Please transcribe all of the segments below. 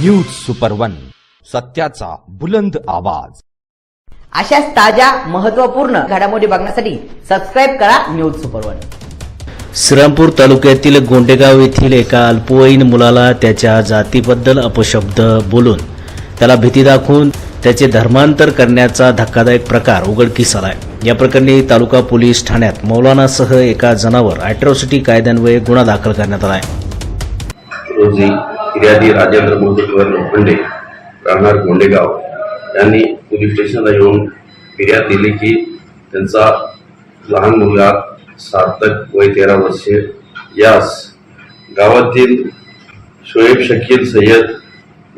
News super one सत्याचा बुलंद आवाज. अशाच ताज्या महत्त्वपूर्ण घडामोडी बघण्यासाठी सबस्क्राईब करा न्यूज सुपर वन श्रीरामपूर तालुक्यातील गोंडेगाव येथील एका अल्पवयीन मुलाला त्याच्या जातीबद्दल अपशब्द बोलून त्याला भीती दाखवून त्याचे धर्मांतर करण्याचा धक्कादायक प्रकार उघडकीस आलाय. या प्रकरणी तालुका पोलीस ठाण्यात मौलानासह एका जणावर अॅट्रॉसिटी कायद्यान्वये गुन्हा दाखल करण्यात आलाय. रोजी फिर्यादी राजेंद्र मधुकर लोखंडे राहणार गोंडेगाव. यांनी पोलीस स्टेशनला येऊन फिर्याद दिली की त्यांचा लहान मुलगा सार्थक वय तेरा वर्षे यास गावातील शोएब शकील सय्यद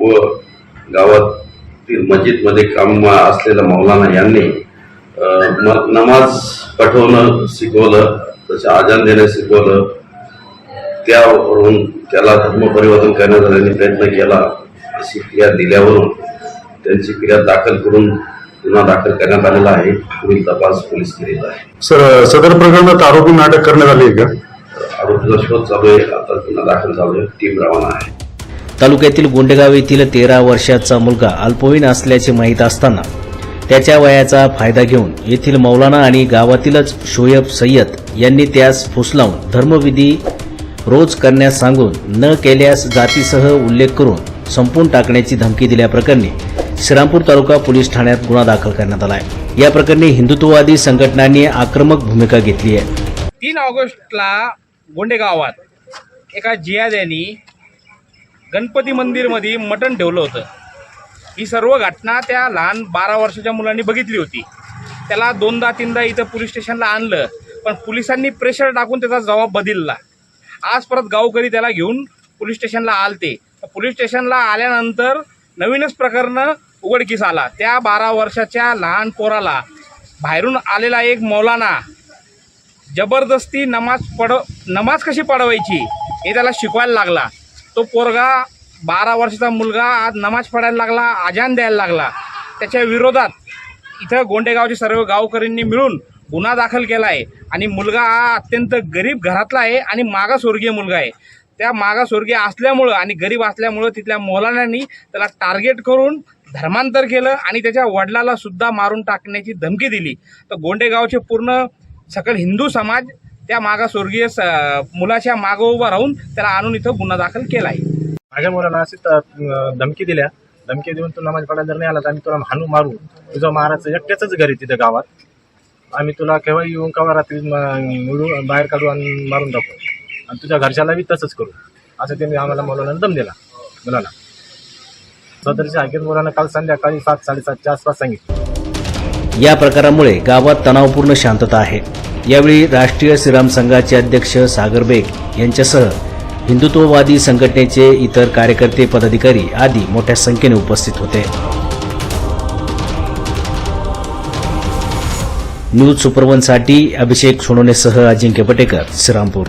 व गावातील मस्जिदमध्ये काम असलेला मौलाना यांनी नमाज पठवणं शिकवलं तसे आजान देणं शिकवलं. त्यावरून त्याला धर्म परिवर्तन करण्याचा त्यांनी प्रयत्न केला. अशी फिर्याद दिल्यावरून त्यांची फिर्याद दाखल करून गुन्हा दाखल करण्यात आलेला आहे. पुढील तपास पोलीस करीत आहे. सर सदर प्रकरणात आरोपींना अटक करण्यात आली आहे का? आरोपीचा शोध चालू आहे. आता गुन्हा दाखल चालू आहे. टीम रवाना आहे. तालुक्यातील गोंडेगाव येथील तेरा वर्षाचा मुलगा अल्पवयीन असल्याचे माहीत असताना त्याच्या वयाचा फायदा घेऊन येथील मौलाना आणि गावातीलच शोयब सय्यद यांनी त्यास फुसलावून धर्मविधी रोज करण्यास सांगून न केल्यास जातीसह उल्लेख करून संपून टाकण्याची धमकी दिल्याप्रकरणी श्रीरामपूर तालुका पोलीस ठाण्यात गुन्हा दाखल करण्यात आला आहे या प्रकरणी हिंदुत्ववादी संघटनांनी आक्रमक भूमिका घेतली आहे. तीन ऑगस्टला गोंडेगावात एका एका जियाद्यानी गणपती मंदिरमध्ये मटण ठेवलं होतं. ही सर्व घटना त्या लहान बारा वर्षाच्या मुलांनी बघितली होती. त्याला दोनदा तीनदा इथं पोलीस स्टेशनला आणलं पण पोलिसांनी प्रेशर टाकून त्याचा जबाब बदलला. आज परत गावकरी त्याला घेऊन पोलीस स्टेशनला आलते. पोलीस स्टेशनला आल्यानंतर नवीनच प्रकरण उघडकीस आला. त्या बारा वर्षाच्या लहान पोराला बाहेरून आलेला एक मौलाना जबरदस्ती नमाज पड नमाज कशी पडवायची हे त्याला शिकवायला लागला. तो पोरगा बारा वर्षाचा मुलगा आज नमाज पडायला लागला आजान द्यायला लागला. त्याच्या विरोधात इथं गोंडेगावचे सर्व गावकऱ्यांनी मिळून गुन्हा दाखल केला आहे आणि मुलगा हा अत्यंत गरीब घरातला आहे आणि मागासवर्गीय मुलगा आहे. त्या मागासवर्गीय असल्यामुळं आणि गरीब असल्यामुळं तिथल्या मोलाण्यांनी त्याला टार्गेट करून धर्मांतर केलं आणि त्याच्या वडिलाला सुद्धा मारून टाकण्याची धमकी दिली. तर गोंडेगावचे पूर्ण सकल हिंदू समाज त्या मागासवर्गीय स मुलाच्या मागं उभा राहून त्याला आणून इथं गुन्हा दाखल केला आहे माझ्या मुलांना असे त- धमकी दिल्या. धमकी देऊन तू नमाज पडायला जर नाही आला तर आम्ही तुला हाणू मारू. तुझा महाराज एकट्याच घरी तिथं गावात. आम्ही तुला केव्हा येऊन केव्हा रात्री म- मिळू बाहेर काढू आणि मारून टाकू? आणि तुझ्या घरच्याला बी तसंच करू. असं त्यांनी आम्हाला मुलांना दम दिला. मुलांना. सदरच्या हाकेत मुलांना काल संध्याकाळी सात साडेसातच्या आसपास सांगितलं. या प्रकारामुळे गावात तणावपूर्ण शांतता आहे. यावेळी राष्ट्रीय श्रीराम संघाचे अध्यक्ष सागर बेग यांच्यासह हिंदुत्ववादी संघटनेचे इतर कार्यकर्ते पदाधिकारी आदी मोठ्या संख्येने उपस्थित होते. न्यूज सुपरवनसाठी अभिषेक सोनोनेसह अजिंक्य पटेकर श्रीरामपूर.